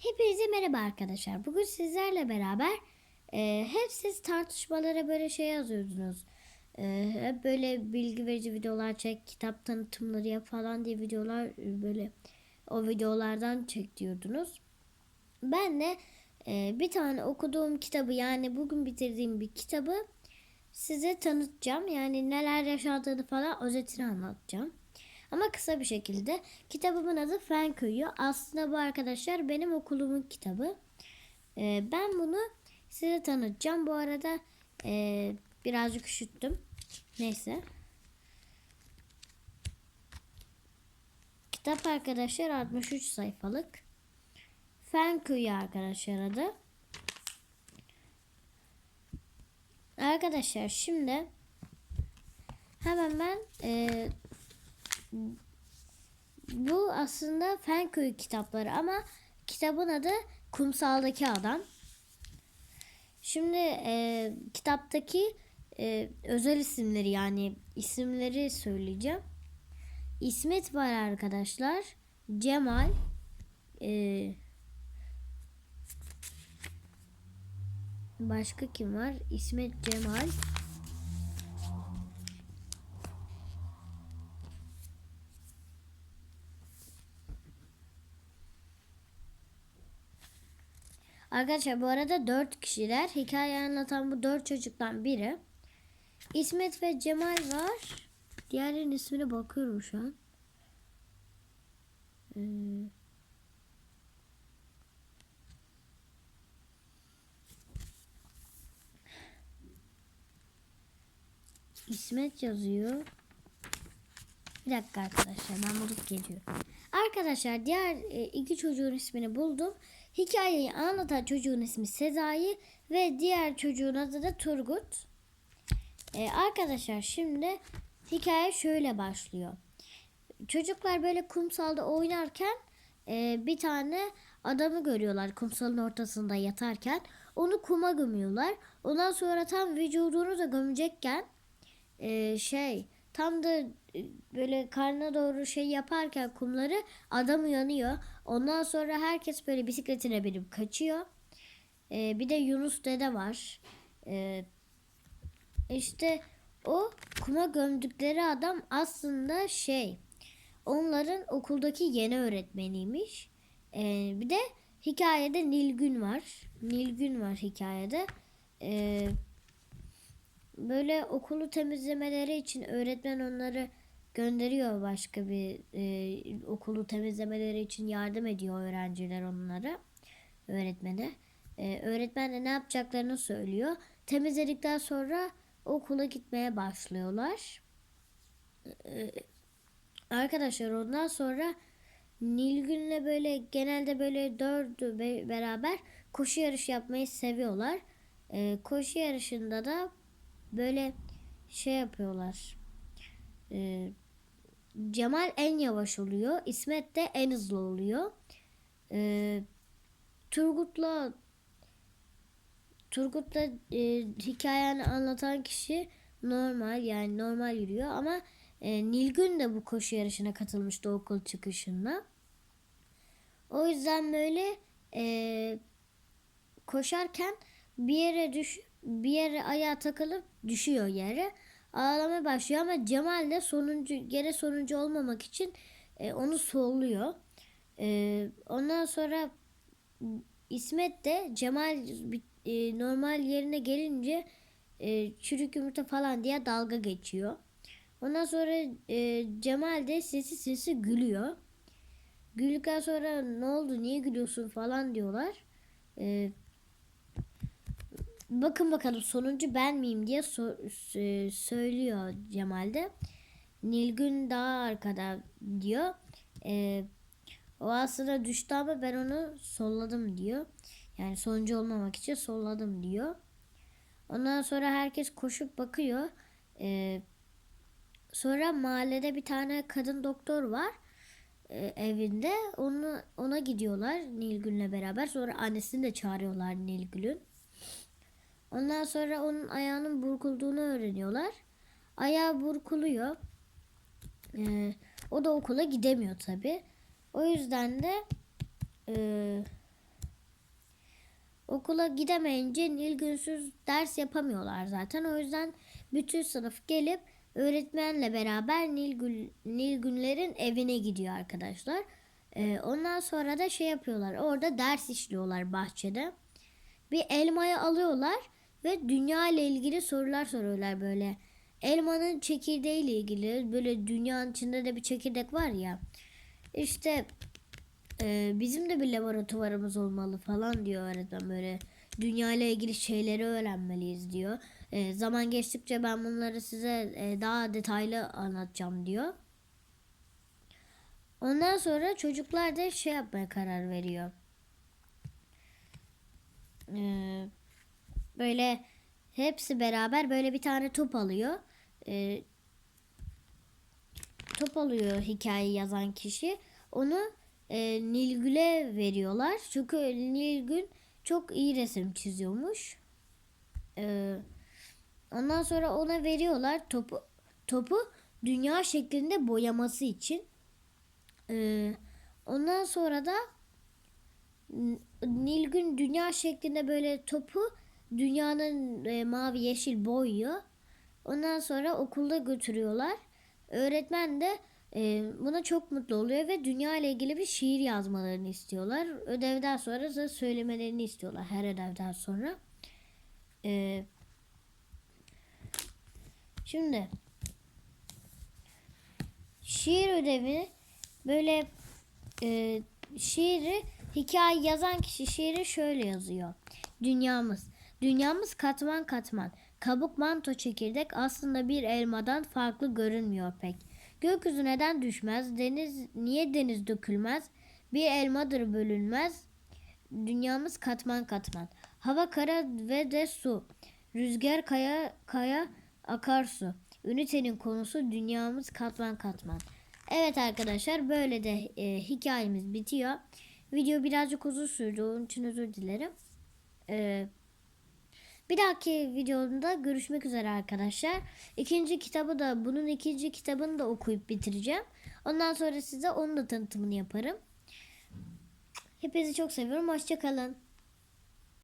Hepinize merhaba arkadaşlar. Bugün sizlerle beraber e, hep siz tartışmalara böyle şey yazıyordunuz. E, hep böyle bilgi verici videolar çek, kitap tanıtımları yap falan diye videolar e, böyle o videolardan çek diyordunuz. Ben de e, bir tane okuduğum kitabı yani bugün bitirdiğim bir kitabı size tanıtacağım. Yani neler yaşadığını falan özetini anlatacağım. Ama kısa bir şekilde. Kitabımın adı Fen Köyü. Aslında bu arkadaşlar benim okulumun kitabı. Ee, ben bunu size tanıtacağım. Bu arada e, birazcık üşüttüm. Neyse. Kitap arkadaşlar 63 sayfalık. Fen Köyü arkadaşlar adı. Arkadaşlar şimdi hemen ben e, bu aslında Fenköy kitapları ama kitabın adı Kumsaldaki Adam. Şimdi e, kitaptaki e, özel isimleri yani isimleri söyleyeceğim. İsmet var arkadaşlar. Cemal. E, başka kim var? İsmet Cemal. Arkadaşlar bu arada dört kişiler. Hikaye anlatan bu dört çocuktan biri. İsmet ve Cemal var. Diğerlerinin ismine bakıyorum şu an. Ee, İsmet yazıyor. Bir dakika arkadaşlar ben bulup geliyorum. Arkadaşlar diğer e, iki çocuğun ismini buldum. Hikayeyi anlatan çocuğun ismi Sezai ve diğer çocuğun adı da Turgut. Ee, arkadaşlar şimdi hikaye şöyle başlıyor. Çocuklar böyle kumsalda oynarken e, bir tane adamı görüyorlar kumsalın ortasında yatarken. Onu kuma gömüyorlar. Ondan sonra tam vücudunu da gömecekken e, şey tam da e, böyle karnına doğru şey yaparken kumları adam uyanıyor. Ondan sonra herkes böyle bisikletine binip kaçıyor. Ee, bir de Yunus dede var. Ee, işte o kuma gömdükleri adam aslında şey onların okuldaki yeni öğretmeniymiş. Ee, bir de hikayede Nilgün var. Nilgün var hikayede. Ee, böyle okulu temizlemeleri için öğretmen onları gönderiyor başka bir e, okulu temizlemeleri için yardım ediyor öğrenciler onlara öğretmene. E, öğretmen de ne yapacaklarını söylüyor. Temizledikten sonra okula gitmeye başlıyorlar. E, arkadaşlar ondan sonra Nilgün'le böyle genelde böyle dördü be- beraber koşu yarışı yapmayı seviyorlar. E, koşu yarışında da böyle şey yapıyorlar. E, Cemal en yavaş oluyor. İsmet de en hızlı oluyor. E, Turgut'la Turgut'la e, hikayeni anlatan kişi normal yani normal yürüyor ama e, Nilgün de bu koşu yarışına katılmıştı okul çıkışında. O yüzden böyle e, koşarken bir yere düş bir yere ayağa takılıp düşüyor yere. Ağlamaya başlıyor ama Cemal de sonuncu yere sonuncu olmamak için e, onu solluyor. E, ondan sonra İsmet de Cemal e, normal yerine gelince e, çürük yumurta falan diye dalga geçiyor. Ondan sonra e, Cemal de sesi sesi gülüyor. Güldükten sonra ne oldu niye gülüyorsun falan diyorlar. E, bakın bakalım sonuncu ben miyim diye so- e, söylüyor Cemal de. Nilgün daha arkada diyor. E, o aslında düştü ama ben onu solladım diyor. Yani sonuncu olmamak için solladım diyor. Ondan sonra herkes koşup bakıyor. Ee, sonra mahallede bir tane kadın doktor var e, evinde. Onu ona gidiyorlar Nilgün'le beraber. Sonra annesini de çağırıyorlar Nilgün'ün. Ondan sonra onun ayağının burkulduğunu öğreniyorlar. Ayağı burkuluyor. Ee, o da okula gidemiyor tabi. O yüzden de e, okula gidemeyince Nilgünsüz ders yapamıyorlar zaten. O yüzden bütün sınıf gelip öğretmenle beraber Nilgül, Nilgünlerin evine gidiyor arkadaşlar. Ee, ondan sonra da şey yapıyorlar. Orada ders işliyorlar bahçede. Bir elmayı alıyorlar ve dünya ile ilgili sorular soruyorlar böyle. Elmanın çekirdeği ile ilgili böyle dünyanın içinde de bir çekirdek var ya. İşte e, bizim de bir laboratuvarımız olmalı falan diyor öğretmen böyle. Dünya ile ilgili şeyleri öğrenmeliyiz diyor. E, zaman geçtikçe ben bunları size e, daha detaylı anlatacağım diyor. Ondan sonra çocuklar da şey yapmaya karar veriyor. Ee, böyle hepsi beraber böyle bir tane top alıyor. Ee, top alıyor hikayeyi yazan kişi. Onu e, Nilgül'e veriyorlar. Çünkü Nilgün çok iyi resim çiziyormuş. Ee, ondan sonra ona veriyorlar topu topu dünya şeklinde boyaması için. Ee, ondan sonra da Nilgün dünya şeklinde böyle topu dünyanın e, mavi yeşil boyuyor. Ondan sonra okulda götürüyorlar. Öğretmen de e, buna çok mutlu oluyor ve dünya ile ilgili bir şiir yazmalarını istiyorlar. Ödevden sonra da söylemelerini istiyorlar her ödevden sonra. E, şimdi şiir ödevi böyle e, şiiri hikaye yazan kişi şiiri şöyle yazıyor. Dünyamız. Dünyamız katman katman. Kabuk manto çekirdek aslında bir elmadan farklı görünmüyor pek. Gökyüzü neden düşmez? Deniz niye deniz dökülmez? Bir elmadır bölünmez. Dünyamız katman katman. Hava kara ve de su. Rüzgar kaya kaya akarsu. Ünitenin konusu dünyamız katman katman. Evet arkadaşlar böyle de e, hikayemiz bitiyor. Video birazcık uzun sürdü. Onun için özür dilerim. E, bir dahaki videomda görüşmek üzere arkadaşlar. İkinci kitabı da bunun ikinci kitabını da okuyup bitireceğim. Ondan sonra size onun da tanıtımını yaparım. Hepinizi çok seviyorum. Hoşçakalın.